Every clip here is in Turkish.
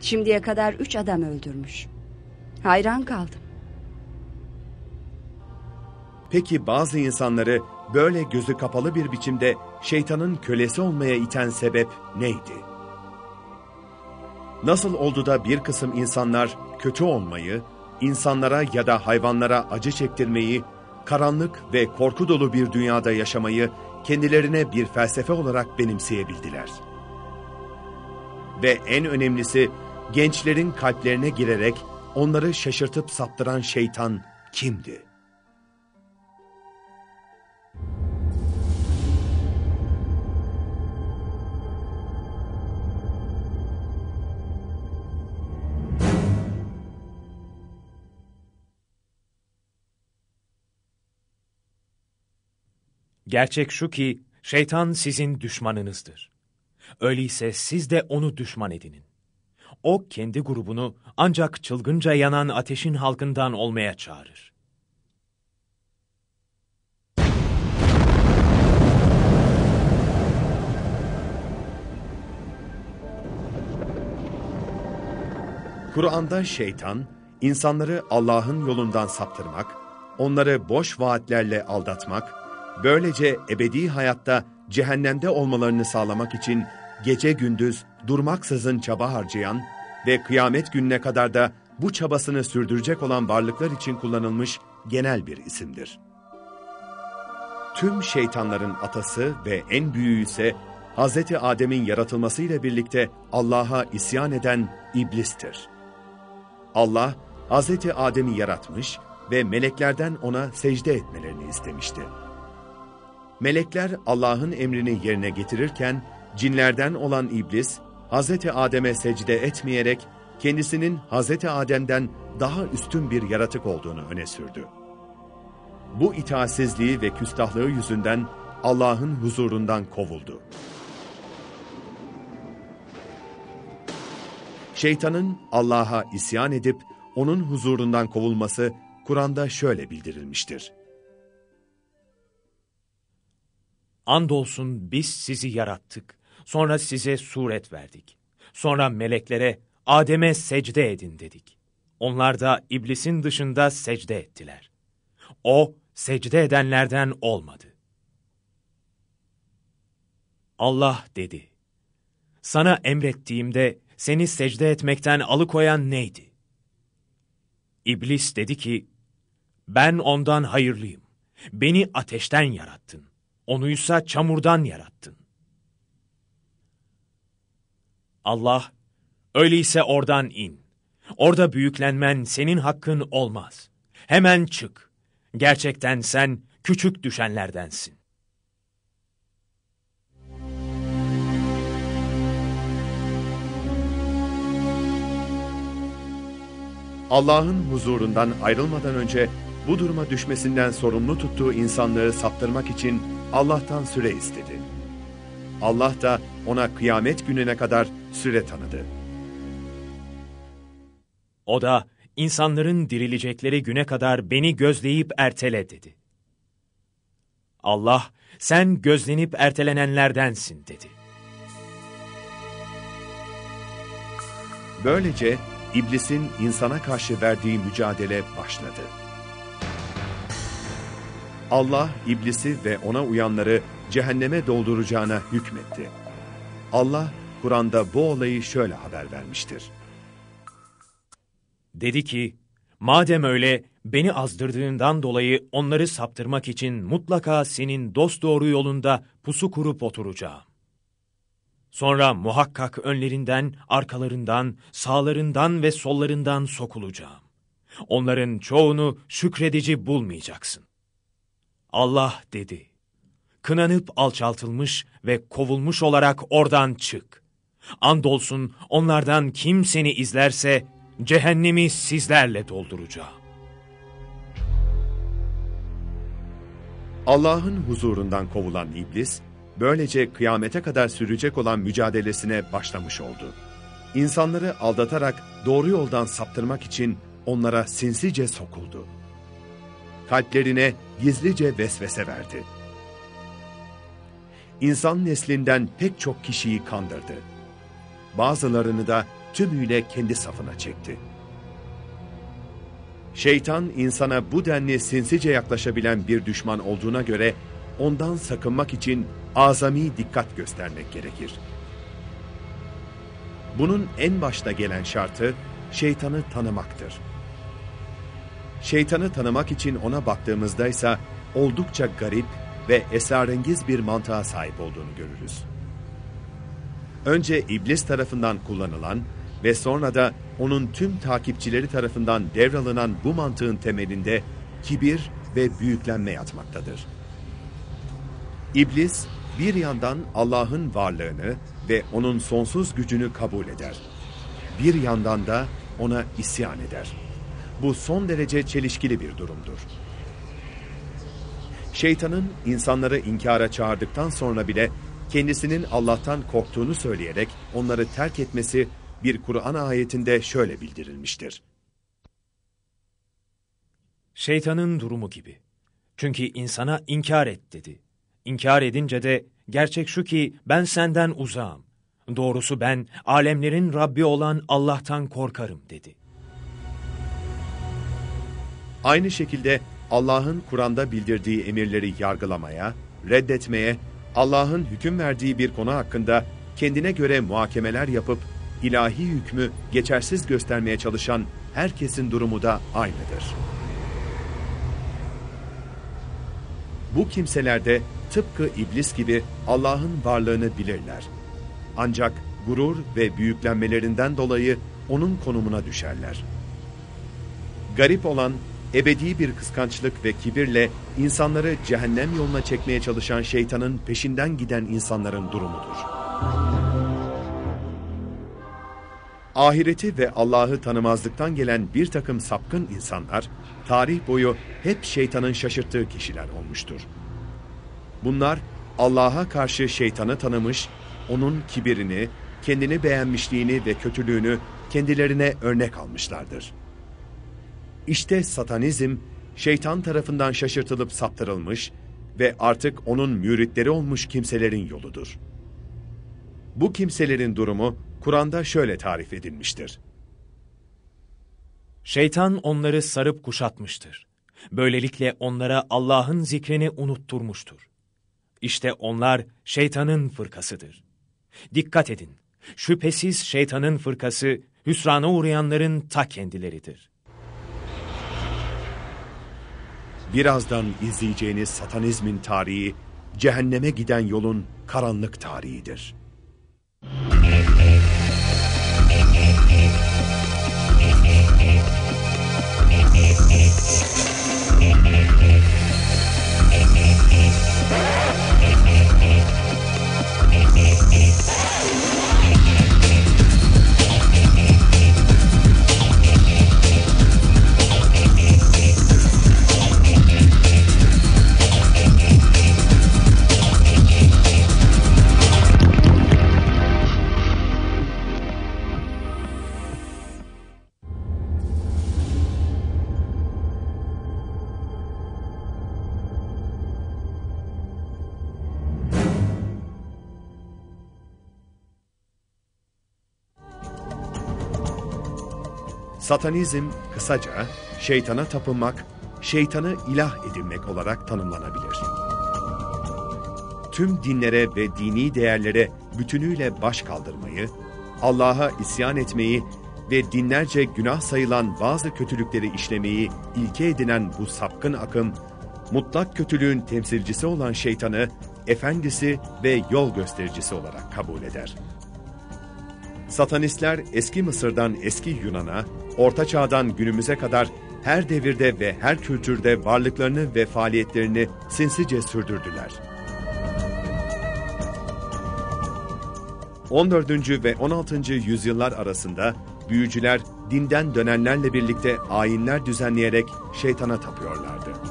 Şimdiye kadar üç adam öldürmüş. Hayran kaldım. Peki bazı insanları böyle gözü kapalı bir biçimde şeytanın kölesi olmaya iten sebep neydi? Nasıl oldu da bir kısım insanlar kötü olmayı, insanlara ya da hayvanlara acı çektirmeyi, karanlık ve korku dolu bir dünyada yaşamayı kendilerine bir felsefe olarak benimseyebildiler. Ve en önemlisi gençlerin kalplerine girerek onları şaşırtıp saptıran şeytan kimdi? Gerçek şu ki şeytan sizin düşmanınızdır. Öyleyse siz de onu düşman edinin. O kendi grubunu ancak çılgınca yanan ateşin halkından olmaya çağırır. Kur'an'da şeytan, insanları Allah'ın yolundan saptırmak, onları boş vaatlerle aldatmak, böylece ebedi hayatta cehennemde olmalarını sağlamak için gece gündüz durmaksızın çaba harcayan ve kıyamet gününe kadar da bu çabasını sürdürecek olan varlıklar için kullanılmış genel bir isimdir. Tüm şeytanların atası ve en büyüğü ise Hz. Adem'in yaratılmasıyla birlikte Allah'a isyan eden iblistir. Allah, Hz. Adem'i yaratmış ve meleklerden ona secde etmelerini istemişti. Melekler Allah'ın emrini yerine getirirken, cinlerden olan iblis, Hz. Adem'e secde etmeyerek, kendisinin Hz. Adem'den daha üstün bir yaratık olduğunu öne sürdü. Bu itaatsizliği ve küstahlığı yüzünden Allah'ın huzurundan kovuldu. Şeytanın Allah'a isyan edip onun huzurundan kovulması Kur'an'da şöyle bildirilmiştir. Andolsun biz sizi yarattık, sonra size suret verdik. Sonra meleklere, Adem'e secde edin dedik. Onlar da iblisin dışında secde ettiler. O, secde edenlerden olmadı. Allah dedi, sana emrettiğimde seni secde etmekten alıkoyan neydi? İblis dedi ki, ben ondan hayırlıyım. Beni ateşten yarattın. Onuysa çamurdan yarattın. Allah, öyleyse oradan in. Orada büyüklenmen senin hakkın olmaz. Hemen çık. Gerçekten sen küçük düşenlerdensin. Allah'ın huzurundan ayrılmadan önce bu duruma düşmesinden sorumlu tuttuğu insanlığı saptırmak için Allah'tan süre istedi. Allah da ona kıyamet gününe kadar süre tanıdı. O da insanların dirilecekleri güne kadar beni gözleyip ertele dedi. Allah sen gözlenip ertelenenlerdensin dedi. Böylece iblisin insana karşı verdiği mücadele başladı. Allah iblisi ve ona uyanları cehenneme dolduracağına hükmetti. Allah Kur'an'da bu olayı şöyle haber vermiştir. Dedi ki, madem öyle beni azdırdığından dolayı onları saptırmak için mutlaka senin dosdoğru yolunda pusu kurup oturacağım. Sonra muhakkak önlerinden, arkalarından, sağlarından ve sollarından sokulacağım. Onların çoğunu şükredici bulmayacaksın. Allah dedi, kınanıp alçaltılmış ve kovulmuş olarak oradan çık. Andolsun onlardan kim seni izlerse cehennemi sizlerle dolduracağım. Allah'ın huzurundan kovulan iblis, böylece kıyamete kadar sürecek olan mücadelesine başlamış oldu. İnsanları aldatarak doğru yoldan saptırmak için onlara sinsice sokuldu. Kalplerine gizlice vesvese verdi. İnsan neslinden pek çok kişiyi kandırdı. Bazılarını da tümüyle kendi safına çekti. Şeytan insana bu denli sinsice yaklaşabilen bir düşman olduğuna göre ondan sakınmak için azami dikkat göstermek gerekir. Bunun en başta gelen şartı şeytanı tanımaktır. Şeytanı tanımak için ona baktığımızda ise oldukça garip ve esrarengiz bir mantığa sahip olduğunu görürüz. Önce iblis tarafından kullanılan ve sonra da onun tüm takipçileri tarafından devralınan bu mantığın temelinde kibir ve büyüklenme yatmaktadır. İblis bir yandan Allah'ın varlığını ve onun sonsuz gücünü kabul eder. Bir yandan da ona isyan eder. Bu son derece çelişkili bir durumdur. Şeytanın insanları inkara çağırdıktan sonra bile kendisinin Allah'tan korktuğunu söyleyerek onları terk etmesi bir Kur'an ayetinde şöyle bildirilmiştir. Şeytanın durumu gibi. Çünkü insana inkar et dedi. İnkar edince de gerçek şu ki ben senden uzağım. Doğrusu ben alemlerin Rabbi olan Allah'tan korkarım dedi. Aynı şekilde Allah'ın Kur'an'da bildirdiği emirleri yargılamaya, reddetmeye, Allah'ın hüküm verdiği bir konu hakkında kendine göre muhakemeler yapıp ilahi hükmü geçersiz göstermeye çalışan herkesin durumu da aynıdır. Bu kimseler de tıpkı iblis gibi Allah'ın varlığını bilirler. Ancak gurur ve büyüklenmelerinden dolayı onun konumuna düşerler. Garip olan ebedi bir kıskançlık ve kibirle insanları cehennem yoluna çekmeye çalışan şeytanın peşinden giden insanların durumudur. Ahireti ve Allah'ı tanımazlıktan gelen bir takım sapkın insanlar, tarih boyu hep şeytanın şaşırttığı kişiler olmuştur. Bunlar Allah'a karşı şeytanı tanımış, onun kibirini, kendini beğenmişliğini ve kötülüğünü kendilerine örnek almışlardır. İşte satanizm, şeytan tarafından şaşırtılıp saptırılmış ve artık onun müritleri olmuş kimselerin yoludur. Bu kimselerin durumu Kur'an'da şöyle tarif edilmiştir. Şeytan onları sarıp kuşatmıştır. Böylelikle onlara Allah'ın zikrini unutturmuştur. İşte onlar şeytanın fırkasıdır. Dikkat edin, şüphesiz şeytanın fırkası hüsrana uğrayanların ta kendileridir. Birazdan izleyeceğiniz satanizmin tarihi, cehenneme giden yolun karanlık tarihidir. Satanizm kısaca şeytana tapınmak, şeytanı ilah edinmek olarak tanımlanabilir. Tüm dinlere ve dini değerlere bütünüyle baş kaldırmayı, Allah'a isyan etmeyi ve dinlerce günah sayılan bazı kötülükleri işlemeyi ilke edinen bu sapkın akım, mutlak kötülüğün temsilcisi olan şeytanı, efendisi ve yol göstericisi olarak kabul eder. Satanistler eski Mısır'dan eski Yunan'a, Orta Çağ'dan günümüze kadar her devirde ve her kültürde varlıklarını ve faaliyetlerini sinsice sürdürdüler. 14. ve 16. yüzyıllar arasında büyücüler dinden dönenlerle birlikte ayinler düzenleyerek şeytana tapıyorlardı.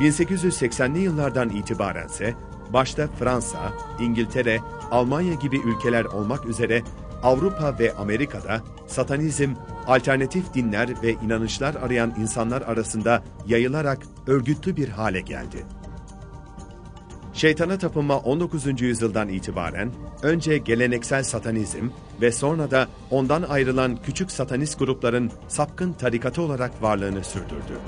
1880'li yıllardan itibarense başta Fransa, İngiltere, Almanya gibi ülkeler olmak üzere Avrupa ve Amerika'da satanizm alternatif dinler ve inanışlar arayan insanlar arasında yayılarak örgütlü bir hale geldi. Şeytana tapınma 19. yüzyıldan itibaren önce geleneksel satanizm ve sonra da ondan ayrılan küçük satanist grupların sapkın tarikatı olarak varlığını sürdürdü.